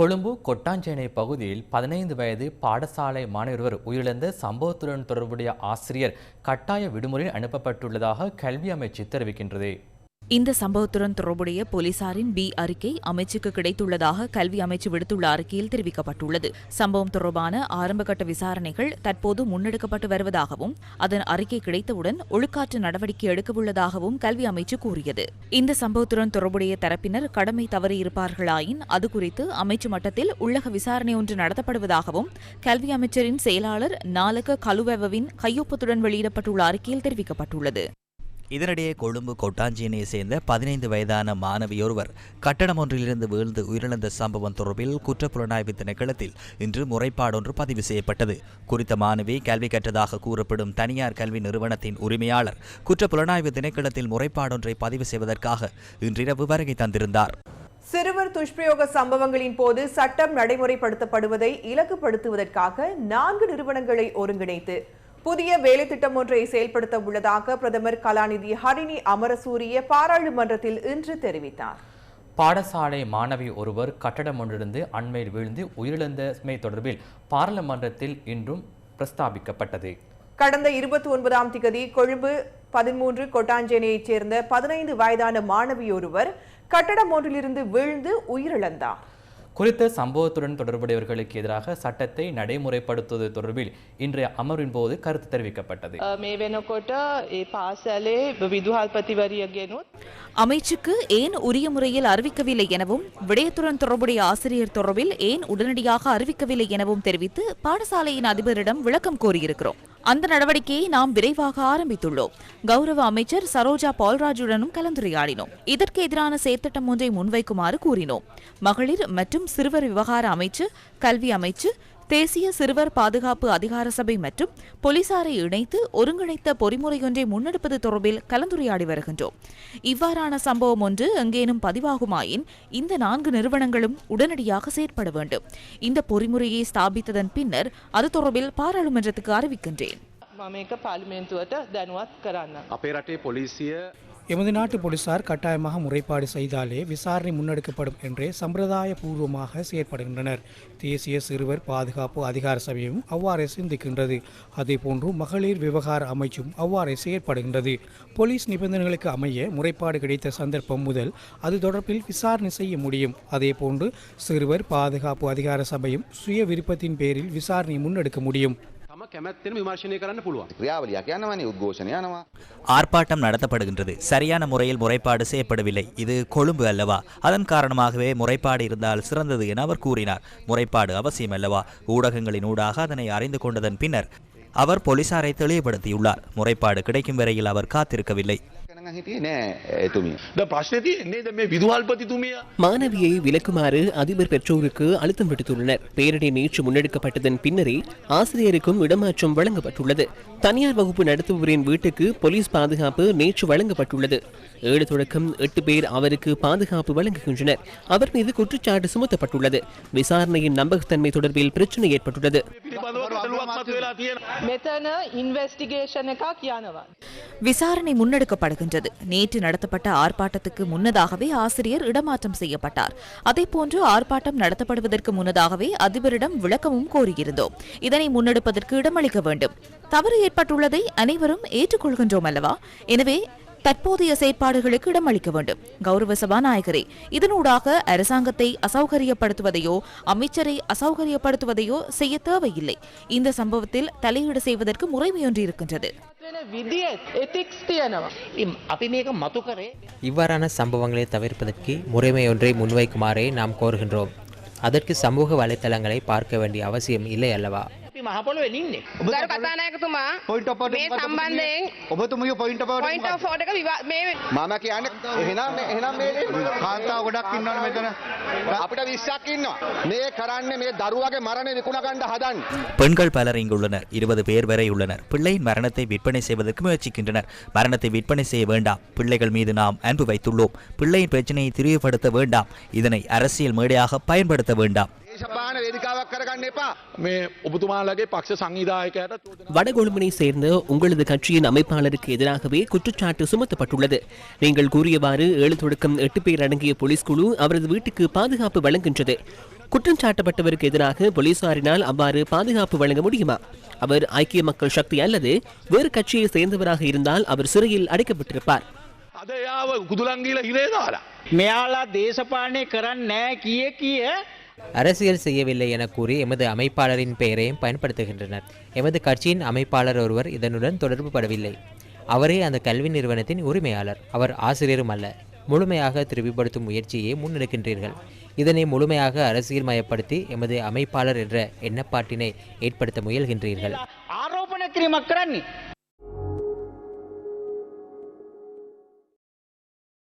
கொழும்பு கொட்டாஞ்சேனை பகுதியில் பதினைந்து வயது பாடசாலை மாணவர் உயிரிழந்த சம்பவத்துடன் தொடர்புடைய ஆசிரியர் கட்டாய விடுமுறையில் அனுப்பப்பட்டுள்ளதாக கல்வி அமைச்சு தெரிவிக்கின்றது. இந்த சம்பவத்துடன் தொடர்புடைய போலீசாரின் பி அறிக்கை அமைச்சுக்கு கிடைத்துள்ளதாக கல்வி அமைச்சு விடுத்துள்ள அறிக்கையில் தெரிவிக்கப்பட்டுள்ளது. சம்பவம் தொடர்பான ஆரம்பகட்ட விசாரணைகள் தற்போது முன்னெடுக்கப்பட்டு வருவதாகவும் அதன் அறிக்கை கிடைத்தவுடன் ஒழுக்காற்று நடவடிக்கை எடுக்கவுள்ளதாகவும் கல்வி அமைச்சு கூறியது. இந்த சம்பவத்துடன் தொடர்புடைய தரப்பினர் கடமை தவறியிருப்பார்களாயின் அது குறித்து அமைச்சு மட்டத்தில் உள்ளக விசாரணை ஒன்று நடத்தப்படுவதாகவும் கல்வி அமைச்சரின் செயலாளர் நாலக கலுவெவவின் கையொப்பத்துடன் வெளியிடப்பட்டுள்ள அறிக்கையில் தெரிவிக்கப்பட்டுள்ளது. இதனிடையே கொழும்பு கொட்டாஞ்சியினை சேர்ந்த பதினைந்து வயதான மாணவியொருவர் கட்டடம் ஒன்றிலிருந்து வீழ்ந்து உயிரிழந்த சம்பவம் தொடர்பில் குற்றப்புலனாய்வு திணைக்களத்தில் இன்று முறைப்பாடொன்று பதிவு செய்யப்பட்டது. குறித்த மாணவி கல்வி கற்றதாக கூறப்படும் தனியார் கல்வி நிறுவனத்தின் உரிமையாளர் குற்றப்புலனாய்வு திணைக்களத்தில் முறைப்பாடொன்றை பதிவு செய்வதற்காக இன்றிரவு வருகை தந்திருந்தார். சிறுவர் துஷ்பிரயோக சம்பவங்களின் போது சட்டம் நடைமுறைப்படுத்தப்படுவதை இலக்குப்படுத்துவதற்காக நான்கு நிறுவனங்களை ஒருங்கிணைத்து புதிய வேலை திட்டம் ஒன்றை செயல்படுத்த உள்ளதாக பிரதமர் கலாநிதி ஹரிணி அமரசூரிய பாராளுமன்றத்தில் இன்று தெரிவித்தார். பாடசாலை மாணவி ஒருவர் கட்டடம் ஒன்றிலிருந்து அண்மையில் வீழ்ந்து உயிரிழந்தமை தொடர்பில் பாராளுமன்றத்தில் இன்றும் பிரஸ்தாபிக்கப்பட்டது. கடந்த இருபத்தி ஒன்பதாம் திகதி கொழும்பு பதிமூன்று கொட்டாஞ்சேனையைச் சேர்ந்த பதினைந்து வயதான மாணவி ஒருவர் கட்டடம் ஒன்றிலிருந்து வீழ்ந்து உயிரிழந்தார். குறித்த சம்பவத்துடன் தொடர்புடையவர்களுக்கு எதிராக சட்டத்தை நடைமுறைப்படுத்துவது தொடர்பில் இன்றைய அமர்வின் போது கருத்து தெரிவிக்கப்பட்டது. அமைச்சுக்கு ஏன் உரிய முறையில் அறிவிக்கவில்லை எனவும் விடயத்துடன் தொடர்புடைய ஆசிரியர் தொடர்பில் ஏன் உடனடியாக அறிவிக்கவில்லை எனவும் தெரிவித்து பாடசாலையின் அதிபரிடம் விளக்கம் கோரியிருக்கிறோம். அந்த நடவடிக்கையை நாம் விரைவாக ஆரம்பித்துள்ளோம். கௌரவ அமைச்சர் சரோஜா பால்ராஜுடனும் கலந்துரையாடினோம். இதற்கு எதிரான செயற்திட்டம் ஒன்றை முன்வைக்குமாறு கூறினோம். மகளிர் மற்றும் சிறுவர் விவகார அமைச்சு கல்வி அமைச்சு தேசிய சிறுவர் பாதுகாப்பு அதிகார சபை மற்றும் போலீசாரை இணைத்து ஒருங்கிணைத்த பொறிமுறையொன்றை முன்னெடுப்பது தொடர்பில் கலந்துரையாடி வருகின்றோம் இவ்வாறான சம்பவம் ஒன்று எங்கேனும் பதிவாகுமாயின் இந்த நான்கு நிறுவனங்களும் உடனடியாக செயற்பட வேண்டும் இந்த பொறிமுறையை ஸ்தாபித்ததன் பின்னர் அது தொடர்பில் பாராளுமன்றத்துக்கு அறிவிக்கின்றேன் මම එක පාලිමේන්තුවට දැනුවත් කරන්න. අපේ රටේ පොලිසිය எமது நாட்டு போலீசார் கட்டாயமாக முறைப்பாடு செய்தாலே விசாரணை முன்னெடுக்கப்படும் என்றே சம்பிரதாய பூர்வமாக செயற்படுகின்றனர். தேசிய சிறுவர் பாதுகாப்பு அதிகார சபையும் அவ்வாறே சிந்திக்கின்றது. அதேபோன்று மகளிர் விவகார அமைச்சும் அவ்வாறே செயற்படுகின்றது. போலீஸ் நிபந்தனைகளுக்கு அமைய முறைப்பாடு கிடைத்த சந்தர்ப்பம் முதல் அது தொடர்பில் விசாரணை செய்ய முடியும். அதேபோன்று சிறுவர் பாதுகாப்பு அதிகார சபையும் சுய விருப்பத்தின் பேரில் விசாரணை முன்னெடுக்க முடியும். තම කැමැත්තෙන විමර්ශනය කරන්න පුළුවන්. ක්‍රියාවලියක් යනවනේ උද්ඝෝෂණ යනවා. ஆர்ப்பாட்டம் நடத்தப்படுகின்றது சரியான முறையில் முறைப்பாடு செய்யப்படவில்லை இது கொழும்பு அல்லவா அதன் காரணமாகவே முறைப்பாடு இருந்தால் சிறந்தது என அவர் கூறினார் முறைப்பாடு அவசியம் அல்லவா ஊடகங்களின் ஊடாக அதனை அறிந்து கொண்டதன் பின்னர் அவர் போலீசாரை தெளிவுபடுத்தியுள்ளார் முறைப்பாடு கிடைக்கும் வரையில் அவர் காத்திருக்கவில்லை மாணவியை விலக்குமாறு அதிபர் பெற்றோருக்கு அழுத்தம் விடுத்துள்ளனர் பேரணி நேற்று முன்னெடுக்கப்பட்டதன் பின்னரே ஆசிரியருக்கும் இடமாற்றம் வழங்கப்பட்டுள்ளது தனியார் வகுப்பு நடத்துபவரின் வீட்டுக்கு போலீஸ் பாதுகாப்பு நேற்று வழங்கப்பட்டுள்ளது ஏழு தொடக்கம் எட்டு பேர் அவருக்கு பாதுகாப்பு வழங்குகின்றனர் அவர் மீது குற்றச்சாட்டு சுமத்தப்பட்டுள்ளது விசாரணையின் நம்பகத்தன்மை தொடர்பில் பிரச்சனை ஏற்பட்டுள்ளது விசாரணை முன்னெடுக்கப்படுகின்ற வருகின்றது நேற்று நடத்தப்பட்ட ஆர்ப்பாட்டத்துக்கு முன்னதாகவே ஆசிரியர் இடமாற்றம் செய்யப்பட்டார். அதேபோன்று ஆர்ப்பாட்டம் நடத்தப்படுவதற்கு முன்னதாகவே அதிபரிடம் விளக்கமும் கோரியிருந்தோம். இதனை முன்னெடுப்பதற்கு இடமளிக்க வேண்டும். தவறு ஏற்பட்டுள்ளதை அனைவரும் ஏற்றுக்கொள்கின்றோம் அல்லவா? எனவே தற்போதைய செயற்பாடுகளுக்கு இடமளிக்க வேண்டும். கௌரவ சபாநாயகரே இதனூடாக அரசாங்கத்தை அசௌகரியப்படுத்துவதையோ அமைச்சரை அசௌகரியப்படுத்துவதையோ செய்ய தேவையில்லை. இந்த சம்பவத்தில் தலையீடு செய்வதற்கு முறைமை ஒன்று இருக்கின்றது இவ்வாறான சம்பவங்களை தவிர்ப்பதற்கு முறைமை ஒன்றை முன்வைக்குமாறே நாம் கோருகின்றோம். அதற்கு சமூக வலைத்தளங்களை பார்க்க வேண்டிய அவசியம் இல்லை அல்லவா? අපි මහපොළොවෙ ඉන්නේ. ගරු කතානායකතුමා මේ සම්බන්ධයෙන් ඔබතුමිය පොයින්ට පොයින්ට ෆෝඩක මේ මම කියන්න එහෙනම් එහෙනම් මේ කාන්තාව ගොඩක් ඉන්නවනේ මෙතන. අපිට 20ක් ඉන්නවා. මේ කරන්නේ මේ දරුවගේ මරණය විකුණ ගන්න හදන්නේ. பெண்கள் பலர் இங்குள்ளனர் இருபது பேர் வரை உள்ளனர் பிள்ளையின் மரணத்தை விற்பனை செய்வதற்கு முயற்சிக்கின்றனர் மரணத்தை விற்பனை செய்ய வேண்டாம் பிள்ளைகள் மீது நாம் அன்பு வைத்துள்ளோம் பிள்ளையின் பிரச்சனையை திரிவுபடுத்த வேண்டாம் இதனை அரசியல் மேடையாக பயன்படுத்த வேண்டாம் දේශපාලන වේදිකාවක් කරගන්න එපා. මේ ඔබතුමාලගේ පක්ෂ සංවිධායකයට චෝදනා வடகொழும்பினை சேர்ந்த உங்களது கட்சியின் அமைப்பாளருக்கு எதிராகவே குற்றச்சாட்டு சுமத்தப்பட்டுள்ளது நீங்கள் கூறியவாறு ஏழு தொடக்கம் எட்டு பேர் அடங்கிய போலீஸ் குழு அவரது வீட்டுக்கு பாதுகாப்பு வழங்குகின்றது குற்றம் சாட்டப்பட்டவருக்கு எதிராக போலீசாரினால் அவ்வாறு பாதுகாப்பு வழங்க முடியுமா அவர் ஐக்கிய மக்கள் சக்தி அல்லது வேறு கட்சியை சேர்ந்தவராக இருந்தால் அவர் சிறையில் அடைக்கப்பட்டிருப்பார் අද යාව කුදුලංගීල හිරේ දාලා. මෙයාලා දේශපාලනය කරන්න නෑ කිය කිය அரசியல் செய்யவில்லை என கூறி எமது அமைப்பாளரின் பெயரையும் பயன்படுத்துகின்றனர். எமது கட்சியின் அமைப்பாளர் ஒருவர் இதனுடன் தொடர்பு படவில்லை. அவரே அந்த கல்வி நிறுவனத்தின் உரிமையாளர். அவர் ஆசிரியரும் அல்ல. முழுமையாக திருவிப்படுத்தும் முயற்சியை முன்னெடுக்கின்றீர்கள். இதனை முழுமையாக அரசியல் மயப்படுத்தி எமது அமைப்பாளர் என்ற எண்ணப்பாட்டினை ஏற்படுத்த முயல்கின்றீர்கள்.